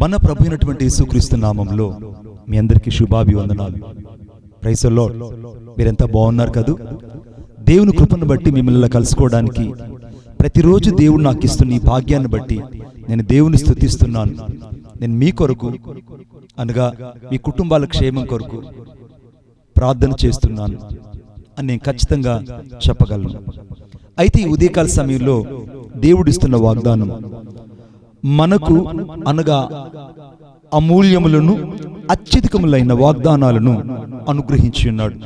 మన ప్రభు అయినటువంటి యేసుక్రీస్తు నామంలో మీ అందరికీ శుభాభివందనాలు. ప్రైసల్లో మీరెంత బాగున్నారు కదూ? దేవుని కృపను బట్టి మిమ్మల్ని కలుసుకోవడానికి ప్రతిరోజు దేవుడు నాకు ఇస్తున్న ఈ భాగ్యాన్ని బట్టి నేను దేవుని స్థుతిస్తున్నాను. నేను మీ కొరకు అనగా మీ కుటుంబాల క్షేమం కొరకు ప్రార్థన చేస్తున్నాను. అని నేను ఖచ్చితంగా చెప్పగలను. అయితే ఈ ఉదయకాల సమయంలో దేవుడిస్తున్న వాగ్దానం మనకు అనగా అమూల్యములను అత్యధికములైన వాగ్దానాలను అనుగ్రహించి ఉన్నాడు.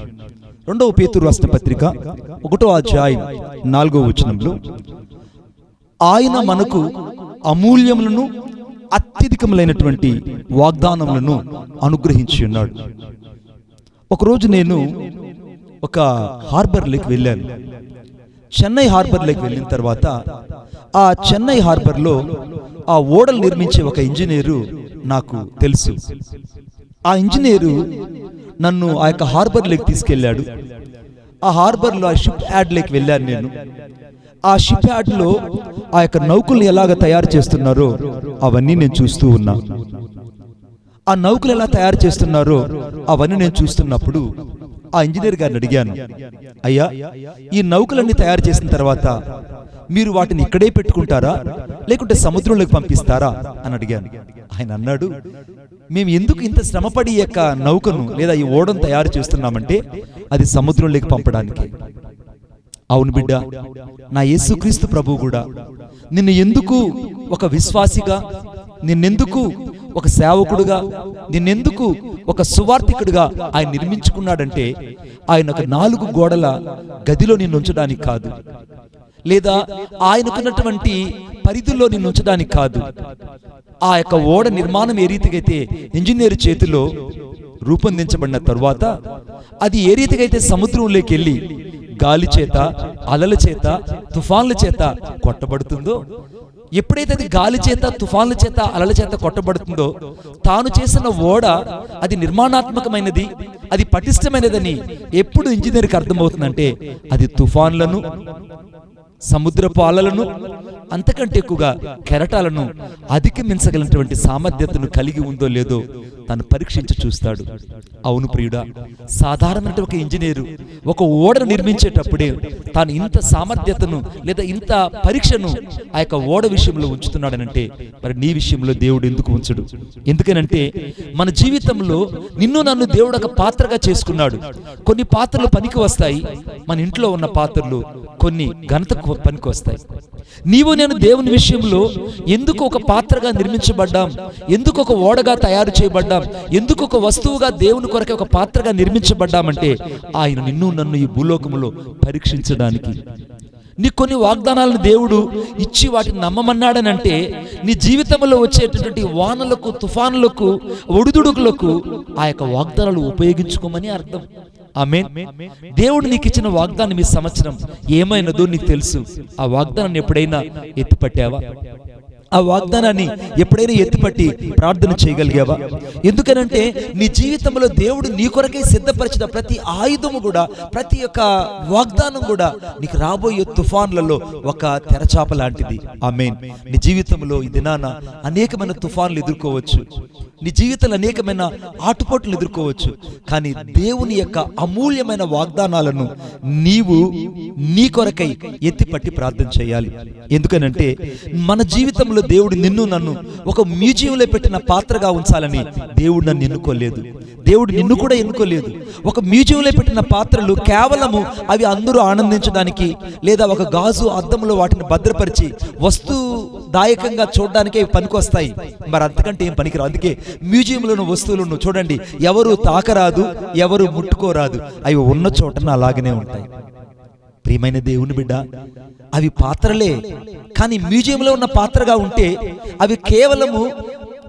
రెండవ పేతురు రాసిన పత్రిక ఒకటో అధ్యాయం నాలుగో వచనంలో ఆయన మనకు అమూల్యములను అత్యధికములైనటువంటి వాగ్దానములను అనుగ్రహించి ఉన్నాడు. ఒకరోజు నేను ఒక హార్బర్లోకి వెళ్ళాను. చెన్నై హార్బర్లోకి వెళ్ళిన తర్వాత ఆ చెన్నై హార్బర్లో ఆ ఓడలు నిర్మించే ఒక ఇంజనీరు నాకు తెలుసు. ఆ ఇంజనీరు నన్ను ఆ యొక్క హార్బర్లోకి తీసుకెళ్ళాడు. ఆ హార్బర్లో ఆ షిప్ యార్డ్లోకి వెళ్ళాను నేను. ఆ షిప్ యాడ్లో ఆ యొక్క నౌకల్ని ఎలాగ తయారు చేస్తున్నారో అవన్నీ నేను చూస్తూ ఉన్నా. ఆ నౌకలు ఎలా తయారు చేస్తున్నారో అవన్నీ నేను చూస్తున్నప్పుడు ఆ ఇంజనీర్ గారిని అడిగాను. అయ్యా ఈ నౌకలన్నీ తయారు చేసిన తర్వాత మీరు వాటిని ఇక్కడే పెట్టుకుంటారా? లేకుంటే సముద్రంలోకి పంపిస్తారా? అని అడిగాను. ఆయన అన్నాడు మేము ఎందుకు ఇంత శ్రమపడి యొక్క నౌకను లేదా ఈ ఓడను తయారు చేస్తున్నామంటే అది సముద్రంలోకి పంపడానికి. అవును బిడ్డ నా యేసుక్రీస్తు ప్రభు కూడా నిన్ను ఎందుకు ఒక విశ్వాసిగా నిన్నెందుకు ఒక సేవకుడుగా నిన్నెందుకు ఒక సువార్థికుడిగా ఆయన నిర్మించుకున్నాడంటే ఆయన ఒక నాలుగు గోడల గదిలో నిన్ను ఉంచడానికి కాదు. లేదా ఆయనకున్నటువంటి పరిధిలో నిన్ను ఉంచడానికి కాదు. ఆ యొక్క ఓడ నిర్మాణం ఏ రీతికైతే ఇంజనీర్ చేతిలో రూపొందించబడిన తరువాత అది ఏ రీతికైతే సముద్రంలోకి వెళ్ళి గాలి చేత అలల చేత తుఫాన్ల చేత కొట్టబడుతుందో? ఎప్పుడైతే అది గాలి చేత తుఫాన్ల చేత అలల చేత కొట్టబడుతుందో తాను చేసిన ఓడ అది నిర్మాణాత్మకమైనది అది పటిష్టమైనదని ఎప్పుడు ఇంజనీర్కి అర్థమవుతుందంటే అది తుఫాన్లను సముద్రపు అలలను అంతకంటే ఎక్కువగా కెరటాలను అధిగమించగలిగినటువంటి సామర్థ్యతను కలిగి ఉందో లేదో తను పరీక్షించి చూస్తాడు. అవును ప్రియుడా సాధారణమైన ఒక ఇంజనీరు ఒక ఓడను నిర్మించేటప్పుడే తాను ఇంత సామర్థ్యతను లేదా ఇంత పరీక్షను ఆ యొక్క ఓడ విషయంలో ఉంచుతున్నాడనంటే మరి నీ విషయంలో దేవుడు ఎందుకు ఉంచడు? ఎందుకనంటే మన జీవితంలో నిన్ను నన్ను దేవుడు ఒక పాత్రగా చేసుకున్నాడు. కొన్ని పాత్రలు పనికి వస్తాయి. మన ఇంట్లో ఉన్న పాత్రలు కొన్ని ఘనతకు పనికి వస్తాయి. నీవు నేను దేవుని విషయంలో ఎందుకు ఒక పాత్రగా నిర్మించబడ్డాం? ఎందుకు ఒక ఓడగా తయారు చేయబడ్డాం? ఎందుకు ఒక వస్తువుగా దేవుని కొరకే ఒక పాత్రగా నిర్మించబడ్డామంటే ఆయన నిన్ను నన్ను ఈ భూలోకములో పరీక్షించడానికి. నీ కొన్ని వాగ్దానాలను దేవుడు ఇచ్చి వాటిని నమ్మమన్నాడనంటే నీ జీవితంలో వచ్చేటటువంటి వానలకు తుఫానులకు ఒడిదుడుకులకు ఆ యొక్క వాగ్దానాలు ఉపయోగించుకోమని అర్థం. ఆమె దేవుడు నీకు ఇచ్చిన వాగ్దానం ఈ సంవత్సరం. ఏమైనదో నీకు తెలుసు. ఆ వాగ్దానాన్ని ఎప్పుడైనా ఎత్తిపట్టావా? ఆ వాగ్దానాన్ని ఎప్పుడైనా ఎత్తిపట్టి ప్రార్థన చేయగలిగావా? ఎందుకనంటే నీ జీవితంలో దేవుడు నీ కొరకై సిద్ధపరిచిన ప్రతి ఆయుధము కూడా ప్రతి ఒక్క వాగ్దానం కూడా నీకు రాబోయే తుఫాన్లలో ఒక తెరచాప లాంటిది. ఆమెన్. నీ జీవితంలో ఈ దినాన అనేకమైన తుఫాన్లు ఎదుర్కోవచ్చు. నీ జీవితంలో అనేకమైన ఆటుపోట్లు ఎదుర్కోవచ్చు. కానీ దేవుని యొక్క అమూల్యమైన వాగ్దానాలను నీవు నీ కొరకై ఎత్తిపట్టి ప్రార్థన చేయాలి. ఎందుకనంటే మన జీవితంలో దేవుడు నిన్ను నన్ను ఒక మ్యూజియంలో పెట్టిన పాత్రగా ఉంచాలని దేవుడు నన్ను ఎన్నుకోలేదు. దేవుడు నిన్ను కూడా ఎన్నుకోలేదు. ఒక మ్యూజియంలో పెట్టిన పాత్రలు కేవలము అవి అందరూ ఆనందించడానికి లేదా ఒక గాజు అద్దంలో వాటిని భద్రపరిచి వస్తు దాయకంగా చూడడానికే పనికొస్తాయి. మరి అంతకంటే ఏం పనికిరావు. అందుకే మ్యూజియంలోని వస్తువులను చూడండి. ఎవరు తాకరాదు ఎవరు ముట్టుకోరాదు. అవి ఉన్న చోటన అలాగనే ఉంటాయి. ప్రియమైన దేవుని బిడ్డ అవి పాత్రలే. కానీ మ్యూజియంలో ఉన్న పాత్రగా ఉంటే అవి కేవలము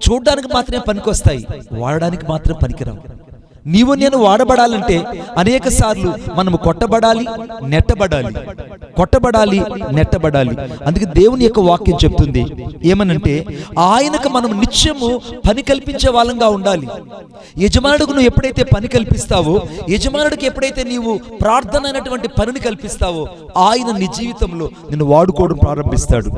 చూడడానికి మాత్రమే పనికొస్తాయి వాడడానికి మాత్రం పనికిరావు. నీవు నేను వాడబడాలంటే అనేక సార్లు మనము కొట్టబడాలి నెట్టబడాలి. కొట్టబడాలి నెట్టబడాలి. అందుకే దేవుని యొక్క వాక్యం చెప్తుంది. ఏమనంటే ఆయనకు మనం నిత్యము పని కల్పించే వాళ్ళంగా ఉండాలి. యజమానుడికి నువ్వు ఎప్పుడైతే పని కల్పిస్తావో యజమానుడికి ఎప్పుడైతే నీవు ప్రార్థన అయినటువంటి పనిని కల్పిస్తావో ఆయన నీ జీవితంలో నిన్ను వాడుకోవడం ప్రారంభిస్తాడు.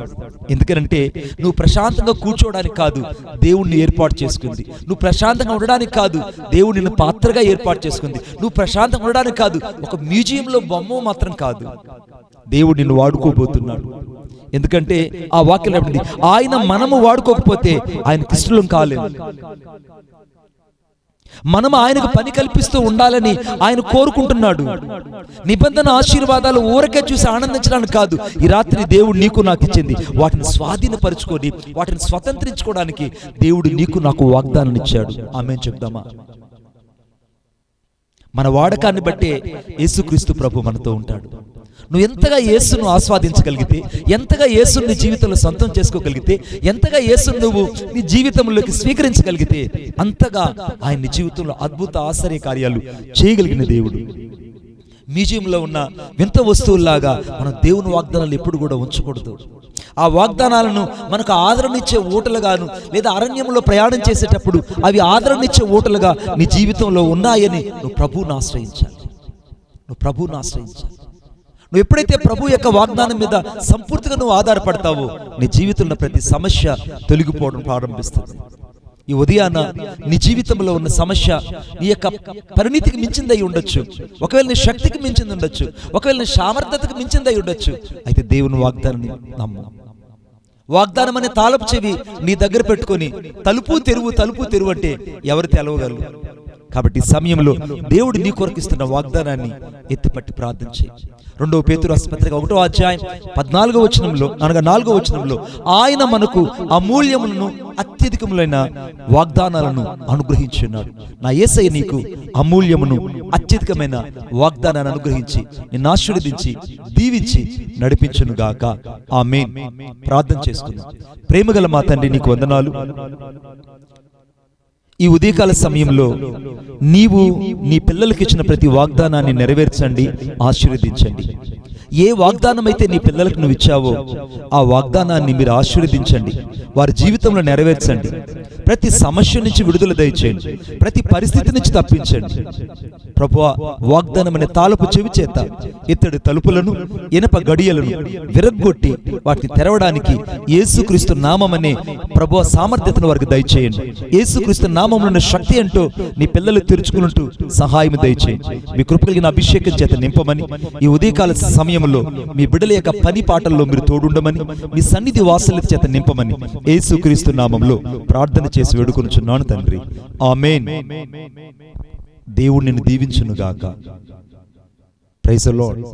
ఎందుకనంటే నువ్వు ప్రశాంతంగా కూర్చోవడానికి కాదు దేవుణ్ణి ఏర్పాటు చేసుకుంది. నువ్వు ప్రశాంతంగా ఉండడానికి కాదు దేవుడు నిన్ను పాత్రగా ఏర్పాటు చేసుకుంది. నువ్వు ప్రశాంతంగా ఉండడానికి కాదు ఒక మ్యూజియంలో బొమ్మ మాత్రం కాదు. దేవుడు నిన్ను వాడుకోబోతున్నాడు. ఎందుకంటే ఆ వాక్యం ఏమిటి ఆయన మనము వాడుకోకపోతే ఆయన కృష్ణులం కాలేదు మనం ఆయనకు పని కల్పిస్తూ ఉండాలని ఆయన కోరుకుంటున్నాడు. నిబంధన ఆశీర్వాదాలు ఊరకే చూసి ఆనందించడానికి కాదు ఈ రాత్రి దేవుడు నీకు నాకు ఇచ్చింది. వాటిని స్వాధీనపరుచుకొని వాటిని స్వతంత్రించుకోవడానికి దేవుడు నీకు నాకు వాగ్దానం ఇచ్చాడు. ఆమె చెప్దామా? మన వాడకాన్ని బట్టే యేసుక్రీస్తు ప్రభు మనతో ఉంటాడు. నువ్వు ఎంతగా యేసును ఆస్వాదించగలిగితే ఎంతగా యేసుని నీ జీవితంలో సొంతం చేసుకోగలిగితే ఎంతగా యేసును నువ్వు నీ జీవితంలోకి స్వీకరించగలిగితే అంతగా ఆయన నీ జీవితంలో అద్భుత ఆశ్చర్య కార్యాలు చేయగలిగిన దేవుడు. మ్యూజియంలో ఉన్న వింత వస్తువుల్లాగా మనం దేవుని వాగ్దానాలు ఎప్పుడు కూడా ఉంచకూడదు. ఆ వాగ్దానాలను మనకు ఆదరణిచ్చే ఓటలుగాను లేదా అరణ్యంలో ప్రయాణం చేసేటప్పుడు అవి ఆదరణిచ్చే ఓటలుగా నీ జీవితంలో ఉన్నాయని నువ్వు ప్రభువును ఆశ్రయించాలి. నువ్వు ప్రభువును ఆశ్రయించాలి. నువ్వు ఎప్పుడైతే ప్రభు యొక్క వాగ్దానం మీద సంపూర్తిగా నువ్వు ఆధారపడతావో నీ జీవితంలో ప్రతి సమస్య తొలగిపోవడం ప్రారంభిస్తుంది. ఈ ఉదయాన నీ జీవితంలో ఉన్న సమస్య నీ యొక్క పరిణితికి మించిందై ఉండొచ్చు. ఒకవేళ నీ శక్తికి మించింది ఉండొచ్చు. ఒకవేళ నీ సామర్థ్యతకు మించిందై ఉండొచ్చు. అయితే దేవుని వాగ్దానాన్ని నమ్ము. వాగ్దానం అనే తాళపు చెవి నీ దగ్గర పెట్టుకొని తలుపు తెరువు తలుపు తెరువు అంటే ఎవరు తెలవగలరు? కాబట్టి సమయంలో దేవుడు నీ కొరకు ఇస్తున్న వాగ్దానాన్ని ఎత్తిపట్టి ప్రార్థన చేయి. రెండవ పేతురు ఆసుపత్రిగా ఒకటో అధ్యాయం పద్నాలుగో వచనంలో అనగా నాలుగో వచనంలో ఆయన మనకు అమూల్యములను అత్యధికములైన వాగ్దానాలను అనుగ్రహించున్నాడు. నా యేసయ్య నీకు అమూల్యమును అత్యధికమైన వాగ్దానాన్ని అనుగ్రహించి నిన్ను ఆశీర్వదించి దీవించి నడిపించునుగాక ఆమె ప్రార్థన చేసుకుందాం. ప్రేమగల మా తండ్రి నీకు వందనాలు. ఈ ఉదయకాల సమయంలో నీవు నీ పిల్లలకి ఇచ్చిన ప్రతి వాగ్దానాన్ని నెరవేర్చండి ఆశీర్వదించండి. ఏ వాగ్దానం అయితే నీ పిల్లలకు నువ్వు ఇచ్చావో ఆ వాగ్దానాన్ని మీరు ఆశీర్వదించండి. వారి జీవితంలో నెరవేర్చండి. ప్రతి సమస్య నుంచి విడుదల దయచేయండి. ప్రతి పరిస్థితి నుంచి తప్పించండి. ప్రభు వాగ్దానం అనే తాలపు చెవి చేత ఇత్తడి తలుపులను ఇనప గడియలను విరగ్గొట్టి వాటిని తెరవడానికి యేసుక్రీస్తు నామమనే ప్రభు సామర్థ్యతను వారికి దయచేయండి. యేసుక్రీస్తు నామంలో ఉన్న శక్తి అంటూ నీ పిల్లలు తెరుచుకున్నట్టు సహాయం దయచేయండి. మీ కృప కలిగిన అభిషేకం చేత నింపమని ఈ ఉదయకాల సమయం సమయంలో మీ బిడ్డల యొక్క పని పాటల్లో మీరు తోడుండమని మీ సన్నిధి వాసల చేత నింపమని యేసుక్రీస్తు నామంలో ప్రార్థన చేసి వేడుకొనుచున్నాను తండ్రి. ఆమేన్. దేవుడు నిన్ను దీవించునుగాక. Praise Lord.